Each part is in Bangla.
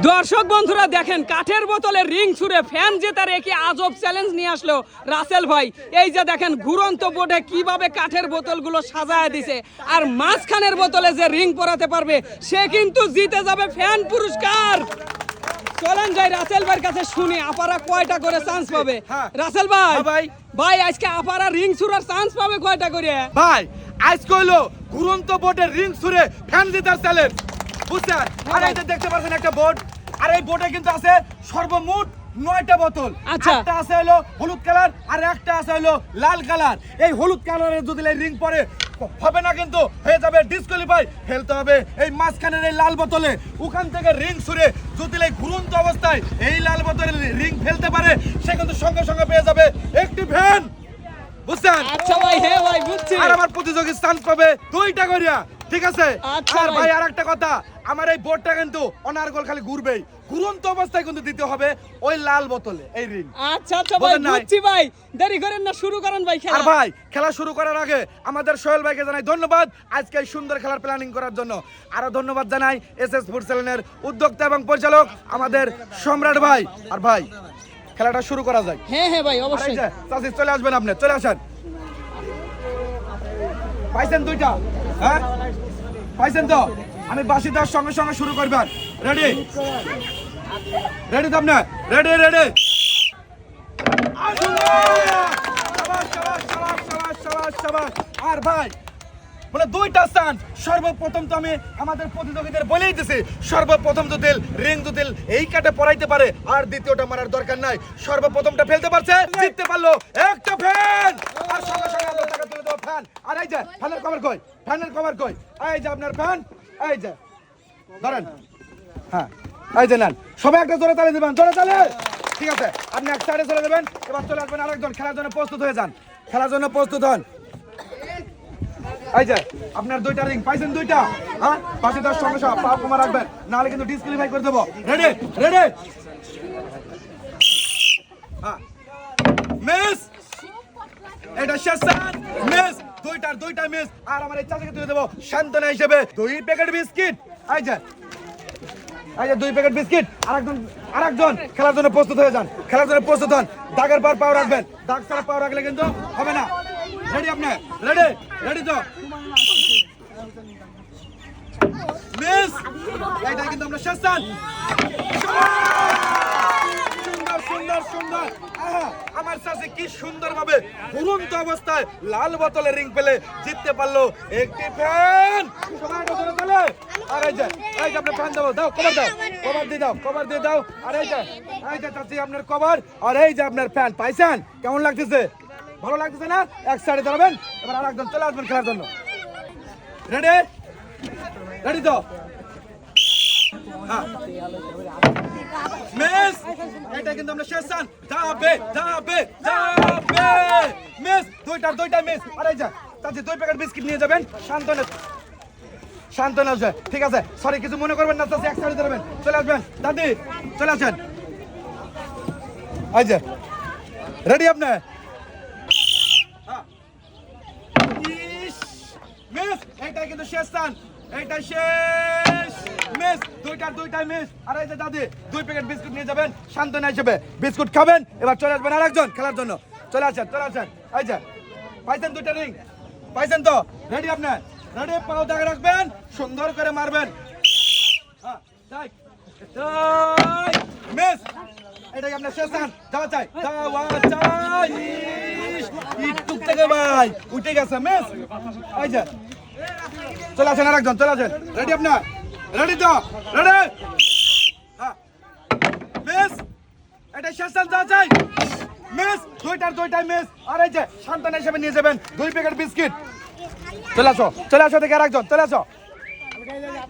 দর্শক বন্ধুরা দেখেন কাঠের বোতলে রিং ছুঁড়ে ফ্যান জেতার একই আজব চ্যালেঞ্জ নিয়ে আসলো রাসেল ভাই। এই যে দেখেন ঘুরন্ত বোর্ডে কীভাবে কাঠের বোতলগুলো সাজায় দিছে আর মাঝখানের বোতলে যে রিং পরাতে পারবে সে কিন্তু জিতে যাবে ফ্যান পুরস্কার। চলেন যাই রাসেল ভাইয়ের কাছে শুনি আপারা কয়টা করে চান্স পাবে? হ্যাঁ। রাসেল ভাই হ্যাঁ ভাই। ভাই আজকে আপারা রিং ছুড়ার চান্স পাবে কয়টা করে? ভাই আজকে হলো ঘুরন্ত বোর্ডের রিং ছুঁড়ে ফ্যান জিতার চ্যালেঞ্জ বুঝছেন? আর এই যে দেখতে পাচ্ছেন একটা বোর্ড আর এই বোর্ডে কিন্তু আছে সর্বমোট নয়টা বোতল। আচ্ছা। একটা আছে হলো হলুদ কালার আর একটা আছে হলো লাল কালার। এই হলুদ কালারের যদি রিং পরে হবে না কিন্তু হয়ে যাবে ডিসকোয়ালিফাই ফেলতে হবে এই মাঝখানের এই লাল বোতলে। ওখান থেকে রিং ছুঁড়ে যদি এই ঘুরন্ত অবস্থায় এই লাল বোতলে রিং ফেলতে পারে সে কিন্তু সঙ্গে সঙ্গে পেয়ে যাবে একটি ফ্যান বুঝছেন? আচ্ছা ভাই হ্যাঁ ভাই বুঝছি। আর আমার প্রতিযোগী চান্স পাবে দুইটা করিয়া। ঠিক আছে? আচ্ছা আর ভাই। আর একটা কথা আমার এই বোর্ডটা কিন্তু অনার্গল খালি ঘুরবেই। ঘুরন্ত অবস্থায় কিন্তু দিতে হবে ওই লাল বোতলে এই রিং আচ্ছা আচ্ছা ভাই বুঝছি ভাই। দেরি করেন না শুরু করেন ভাই খেলা। আর ভাই খেলা শুরু করার আগে আমাদের সোহেল ভাইকে জানাই ধন্যবাদ আজকে এই সুন্দর খেলার প্ল্যানিং করার জন্য। আরও ধন্যবাদ জানাই এস এস ফুড উদ্যোক্তা এবং পরিচালক আমাদের সম্রাট ভাই। আর ভাই খেলাটা শুরু করা যায় হ্যাঁ হ্যাঁ ভাই অবশ্যই। চাচি চলে আসবেন আপনি চলে আসেন। পাইছেন দুইটা? হ্যাঁ? পাইছেন তো? আমি বাসি দেওয়ার সঙ্গে সঙ্গে শুরু করবেন রেডি রেডি তো আপনার? রেডি রেডি আর ভাই মানে দুইটা স্থান। সর্বপ্রথম তো আমি আমাদের প্রতিযোগীদের বলেই দিছি, সর্বপ্রথম তো দিল, রিং তো দিল, এই কাটে পড়াইতে পারে, আর দ্বিতীয়টা মারার দরকার নাই। সর্বপ্রথমটা ফেলতে পারছে, জিততে পারল, একটা ফ্যান আর সঙ্গে সঙ্গে আমরা টাকা তুলে দেবো ফ্যান আর এই যে, ফ্যানের কভার কই? ফ্যানের কভার কই? এই যে আপনার ফ্যান এই যে, ধরেন হ্যাঁ এই যে নেন। সবাই একটা জোরে তালে দিবেন, জোরে তালে! ঠিক আছে, আপনি এক সাইডে চলে যাবেন, এবার চলে আসবেন আরেকজন, খেলার জন্য প্রস্তুত হয়ে যান। খেলার জন্য প্রস্তুত হন। এই যে, আপনার দুইটা রিং পাইছেন দুইটা? হ্যাঁ? তার সঙ্গে সব কমা রাখবেন, নাহলে কিন্তু করে দেবো। রেডি রেডি মিস এটা শেষান মিস দুইটার দুইটা মিস আর আমার এই চাচাকে তুলে দেবো হিসেবে। দুই প্যাকেট বিস্কিট এই যে। দুই প্যাকেট বিস্কিট আরেকজন আরেকজন খেলার জন্য প্রস্তুত হয়ে যান। খেলার জন্য প্রস্তুত হন। দাগের পর পাও রাখবেন। দাগ ছাড়া পাও রাখলে কিন্তু হবে না। রেডি রেডি রেডি তো মিস কিন্তু আমরা শেষ অবস্থায় লাল বোতলে রিং পেলে জিততে পারল একটি ফ্যান আর এই যে ফ্যান দাও দাও কভার দাও। দিয়ে দাও কভার দিয়ে দাও। আর এই যে আপনার কভার আর এই যে আপনার ফ্যান পাইছেন? কেমন লাগতেছে? ভালো লাগতেছে না? এক সাইডে দাঁড়াবেন, এবার আর একজন চলে আসবেন খেলার জন্য। রেডি রেডি তো? হ্যাঁ। শেষ দুইটার দুইটা মিস দুই প্যাকেট নিয়ে যাবেন। ঠিক আছে? সরি কিছু মনে করবেন না এক চলে আসবেন। দাদি, চলে আসেন। রেডি আপনি হ্যাঁ। ইস, এইটা কিন্তু শেষ স্থান। এইটা শেষ। মিস দুইটার দুইটাই মিস। আর এই যে দাদি দুই প্যাকেট বিস্কুট নিয়ে যাবেন শান্তনা হিসেবে। বিস্কুট খাবেন এবার চলে আসবেন আরেকজন খেলার জন্য। চলে আসেন চলে আসেন। এই যে পাইছেন দুইটা রিং পাইছেন তো? রেডি আপনার রেডি পাও দাগে রাখবেন সুন্দর করে মারবেন। হ্যাঁ। মিস এটাই আপনার শেষ স্থান। যাওয়া চাই যাওয়া চাই। ইস, একটু থেকে ভাই উঠে গেছে মিস। এই যে চলে আসেন আরেকজন, চলে আসেন। রেডি আপনার? রেডি তো? রেডি হ্যাঁ। মিস এটা শেষ মিস দুইটার দুইটাই মিস আর এই যে সন্তান হিসেবে নিয়ে যাবেন দুই প্যাকেট বিস্কিট চলে আসো চলে আসো আরেকজন, চলে আসো।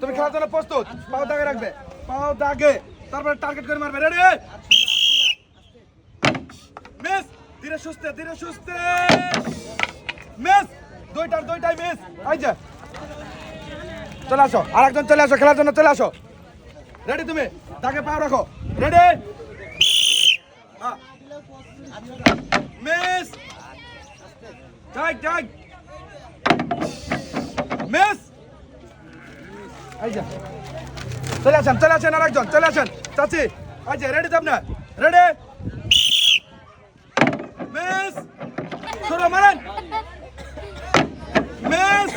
তুমি খেলার জন্য প্রস্তুত? পাও দাগে রাখবে। পাও দাগে। তারপরে টার্গেট করে মারবে। রেডি মিস ধীরে সুস্থে ধীরে সুস্থে। মিস দুইটার দুইটাই মিস এই যে চলে আসো, আরেকজন চলে আসো, খেলার জন্য চলে আসো। রেডি তুমি? তাকে পাও রাখো। Ready miss tight tight miss যে। চলে আসেন চলে আসেন আরেকজন, চলে আসেন। চাচি আচ্ছা রেডি তো আপনার? রেডি মিস শুরু, মারেন। মিস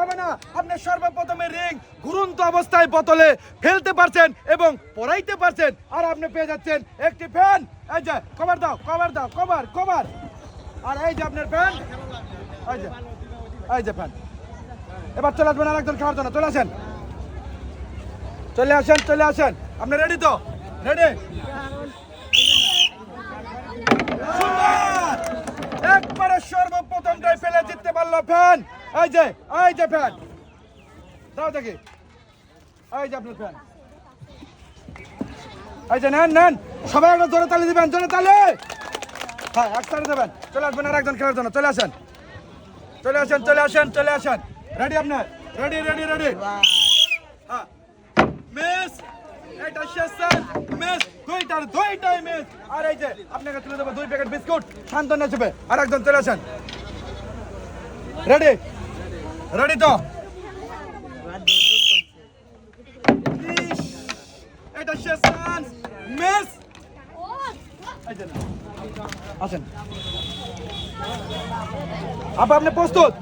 হবে না। আপনি সর্বপ্রথমে রিং ঘুরন্ত অবস্থায় বোতলে ফেলতে পারছেন এবং পড়াইতে পারছেন। আর আপনি পেয়ে যাচ্ছেন একটি ফ্যান এই যে কভার দাও কভার দাও কভার কভার আর এই যে আপনার ফ্যান এই যে এই যে ফ্যান এবার চলে আসবেন আর একজন খাওয়ার জন্য। চলে আসেন। চলে আসেন চলে আসেন। আপনি রেডি তো? রেডি একবারে সর্বপ্রথমটাই ফেলে জিততে পারল ফ্যান এই যে এই যে ফ্যান দাও দেখি। এই যে আপনার ফ্যান এই যে নেন নেন। সবাই একটা জোরে তালি দিবেন, জোরে তালি! হ্যাঁ একসাথে দেবেন। চলে আসবেন আর একজন খেলার জন্য। চলে আসেন। চলে আসেন চলে আসেন চলে আসেন। রেডি আপনার রেডি রেডি রেডি হ্যাঁ মিস এটা শেষ মিস দুইটার দুইটাই মিস আর এই যে, আপনাকে তুলে দেবো দুই প্যাকেট বিস্কুট শান্ত নেচবে আর একজন চলে আসেন। রেডি রেডি তো? এটা শেষ চান্স মিস আসেন। আপা, আপনি প্রস্তুত?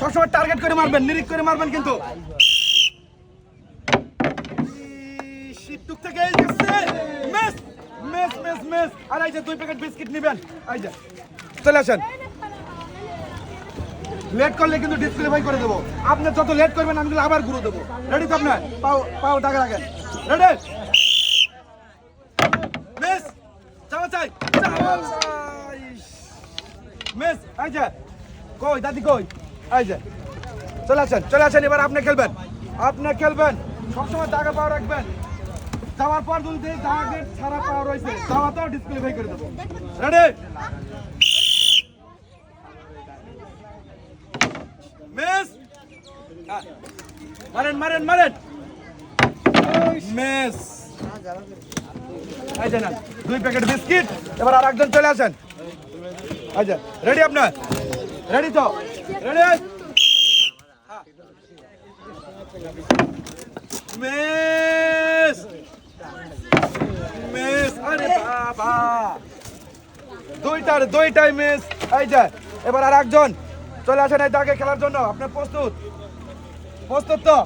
সবসময় টার্গেট করে মারবেন, নিরিখ করে মারবেন কিন্তু। নেবেন চলে আসেন। লেট করলে কিন্তু করে দেবো। আপনি যত লেট করবেন, আমি আবার ঘুরে দেবো। রেডি পাও পাও রেডি কই, দাদি কই? এই যে, চলে আসেন চলে আসেন, এবার আপনি খেলবেন। আপনি খেলবেন, সবসময় টাকা পাওয়া রাখবেন। যাওয়ার পর যদি দাগের ছাড়া পাওয়া রয়েছে, যাওয়া তো ডিসপ্লে করে দেবো। Ready miss. মারেন মারেন মারেন। মিস এই যে না দুই প্যাকেট বিস্কিট এবার আর একজন চলে আসেন। আচ্ছা রেডি আপনার রেডি তো? মিস মিস আরে বাবা! দুইটার দুইটাই মিস এই যে, এবার আর একজন। চলে আসেন এই দাগে খেলার জন্য। আপনি প্রস্তুত? প্রস্তুত তো?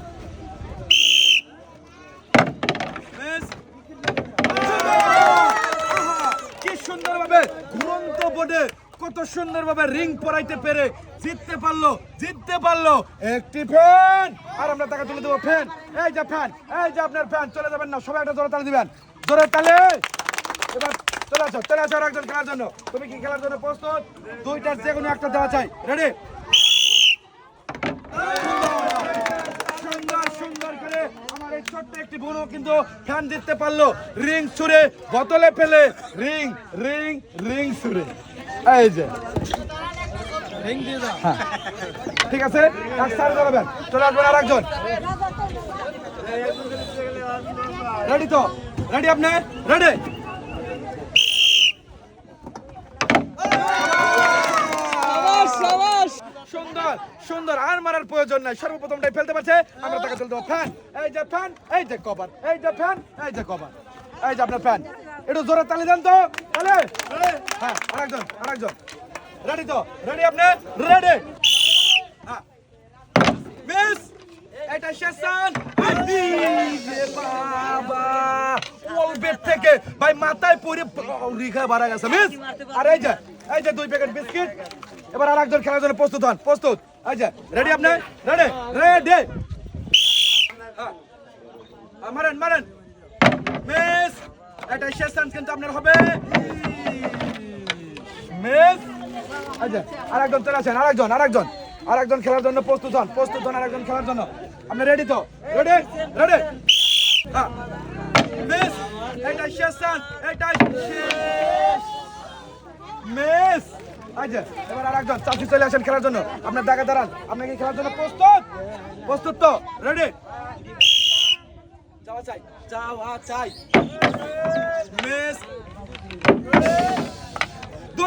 কি সুন্দরভাবে ঘুরন্ত বোর্ডে কত সুন্দরভাবে রিং পরাইতে পেরে জিততে পারল জিততে পারল। একটি ফ্যান আর আমরা টাকা তুলে দেবো ফ্যান এই যে ফ্যান এই যে আপনার ফ্যান চলে যাবেন না, সবাই একটা জোরে তালে দিবেন। জোরে তালে! এবার চলে আসো চলে আসো একজন খেলার জন্য। তুমি কি খেলার জন্য প্রস্তুত? দুইটার যে কোনো একটা দেওয়া চাই। রেডি সুন্দর সুন্দর করে আমার এই ছোট্ট একটি বোনও কিন্তু ফ্যান দিতে পারল। রিং ছুঁড়ে বোতলে ফেলে। রিং রিং রিং ছুঁড়ে। এই যে। হ্যাঁ। ঠিক আছে এক সাইড দাঁড়াবেন চলে আসবেন আর একজন রেডি তো? রেডি আপনি? রেডি সুন্দর সুন্দর। আর মারার প্রয়োজন নাই। সর্বপ্রথমটাই ফেলতে পারছে। আমরা তাকে চলতে ফ্যান। এই যে ফ্যান এই যে কভার। এই যে ফ্যান এই যে কভার। এই যে আপনার ফ্যান। একটু জোরে তালি দেন তো। তালে। হ্যাঁ আরেকজন আরেকজন। রেডি তো? রেডি আপনি? রেডি মিস এটা শেষান বাবা। ওল থেকে। ভাই, মাথায় পড়ে রিখা বাড়া গেছে মিস আর এই যে এই যে দুই প্যাকেট বিস্কিট এবার আর একজন খেলার জন্য প্রস্তুত হন, প্রস্তুত। এই যে রেডি আপনি? রেডি রেডি মারেন মারেন। মিস এটা শেষ চান্স কিন্তু আপনার হবে। মিস আচ্ছা আরেকজন চলে আসেন, আরেকজন আরেকজন। আরেকজন খেলার জন্য প্রস্তুত হন প্রস্তুত হন আরেকজন খেলার জন্য। আপনি রেডি তো? রেডি রেডি মিস এটা শেষ চান্স এটা শেষ। আচ্ছা এবার আরেকজন চাষি চলে আসেন খেলার জন্য। আপনার জায়গা দাঁড়ান। আপনি কি খেলার জন্য প্রস্তুত? প্রস্তুত তো? রেডি যাওয়া চাই যাওয়া চাই। মিস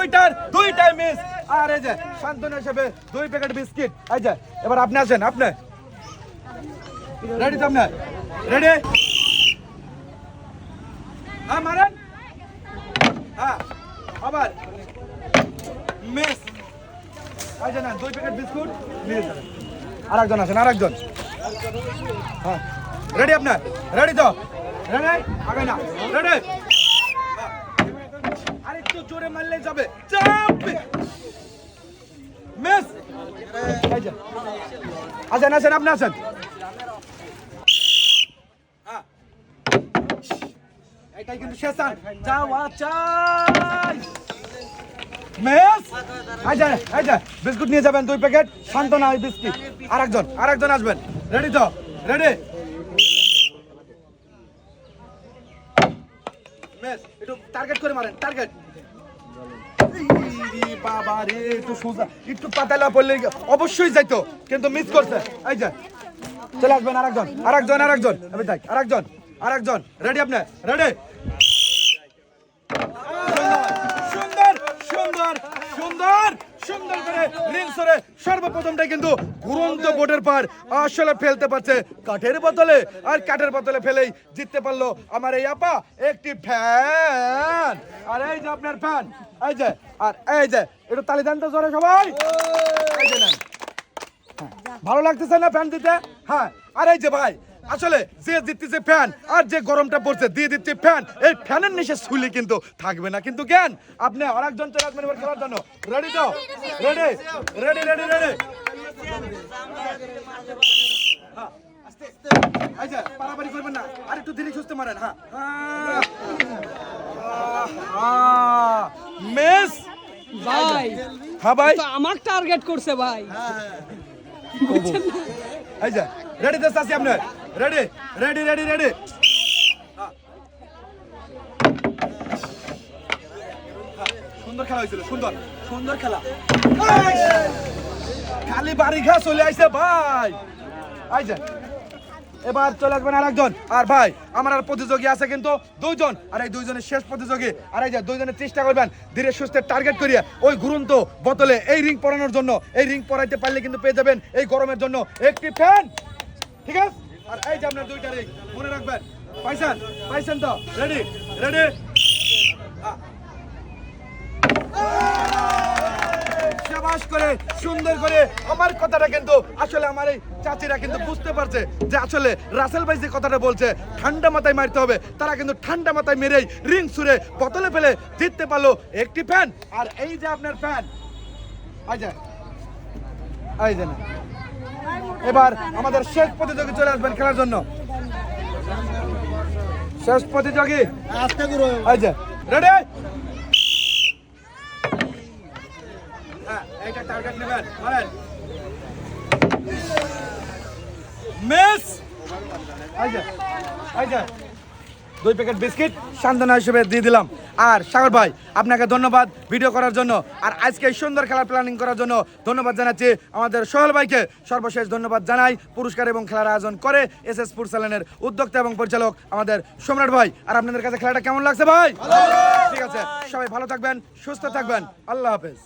দুইটার দুইটাই মিস আর এই যে, শান্তনু হিসেবে দুই প্যাকেট বিস্কিট এই যে, এবার আপনি আসেন, আপনি। রেডি তো আপনার? রেডি হ্যাঁ মারেন। হ্যাঁ আবার। মিস যে না দুই প্যাকেট বিস্কুট মিস আরেকজন আসেন, আরেকজন। হ্যাঁ। রেডি আপনার? রেডি তো? রেডি আগে না। রেডি জোরে মারলে যাবে। আপনি হ্যাঁ। এই বিস্কুট নিয়ে যাবেন দুই প্যাকেট শান্তনা ওই বিস্কিট। আরেকজন আরেকজন আসবেন। রেডি তো? রেডি টার্গেট করে মারেন টার্গেট বাবা রে অবশ্যই যাইতো, কিন্তু মিস করছে। এই যে, চলে আসবেন আরেকজন আরেকজন আরেকজন। আমি দেখ, আরেকজন আরেকজন। রেডি আপনি? রেডি সুন্দর সুন্দর সুন্দর। সুন্দর করে রিং সরে সর্বপ্রথমটাই কিন্তু ঘুরন্ত বোর্ডের পার আসলে ফেলতে পারছে কাঠের বোতলে। আর কাঠের বোতলে ফেলেই জিততে পারল আমার এই আপা একটি ফ্যান। আর এই যে আপনার ফ্যান এই যে আর এই যে একটু তালি দেন তো জোরে সবাই। হ্যাঁ, ভালো লাগতেছে না ফ্যান দিতে? হ্যাঁ আর এই যে ভাই আসলে যে দিতেছে ফ্যান আর যে গরমটা পড়ছে দিয়ে দিচ্ছে ফ্যান এই ফ্যানের নিচে শুলে কিন্তু থাকবে না। কিন্তু জ্ঞান আপনি আরেকজন চলে আসবেন এবার খেলার জন্য। রেডি তো? রেডি রেডি রেডি রেডি পারাপারি করবেন না। আর একটু ধীরে সুস্থ মারেন হ্যাঁ। মিস? ভাই হ্যাঁ ভাই। আমাকে টার্গেট করছে ভাই। এই যে রেডি আপনার? রেডি রেডি রেডি রেডি সুন্দর খেলা হয়েছিল, সুন্দর। সুন্দর খেলা। খালি বাড়ি ঘা চলে আইছে ভাই। যে এবার চলে আসবেন আরেকজন। আর ভাই, আমার আর প্রতিযোগী আছে কিন্তু দুইজন। আর এই দুইজনের শেষ প্রতিযোগী। আর এই যে দুইজনের চেষ্টা করবেন ধীরে সুস্থে টার্গেট করিয়া ওই ঘুরন্ত বোতলে এই রিং পরানোর জন্য। এই রিং পরাইতে পারলে কিন্তু পেয়ে যাবেন এই গরমের জন্য একটি ফ্যান ঠিক আছে? আর এই যে আপনার দুইটা রিং মনে রাখবেন। পাইছেন? পাইছেন তো? রেডি রেডি করে, সুন্দর করে, আমার কথাটা কিন্তু আসলে আমার এই কিন্তু বুঝতে পারছে যে আসলে রাসেল কথাটা বলছে, ঠান্ডা মাথায় মারতে হবে, তারা কিন্তু ঠান্ডা মাথায় মেরেই রিং সুরে বোতলে ফেলে জিততে পারল একটি ফ্যান আর এই যে আপনার ফ্যান এই যে এই যে না। এবার আমাদের শেষ প্রতিযোগী চলে আসবেন খেলার জন্য। শেষ প্রতিযোগী। আচ্ছা রেডি হ্যাঁ টার্গেট মিস! আচ্ছা যে। দুই প্যাকেট বিস্কিট সান্ত্বনা হিসেবে দিয়ে দিলাম। আর সাগর ভাই আপনাকে ধন্যবাদ ভিডিও করার জন্য। আর আজকে সুন্দর খেলার প্ল্যানিং করার জন্য ধন্যবাদ জানাচ্ছি আমাদের সোহেল ভাইকে। সর্বশেষ ধন্যবাদ জানাই পুরস্কার এবং খেলার আয়োজন করে এস এস চ্যানেলের উদ্যোক্তা এবং পরিচালক আমাদের সম্রাট ভাই। আর আপনাদের কাছে খেলাটা কেমন লাগছে ভাই? ঠিক আছে সবাই ভালো থাকবেন সুস্থ থাকবেন। আল্লাহ হাফেজ।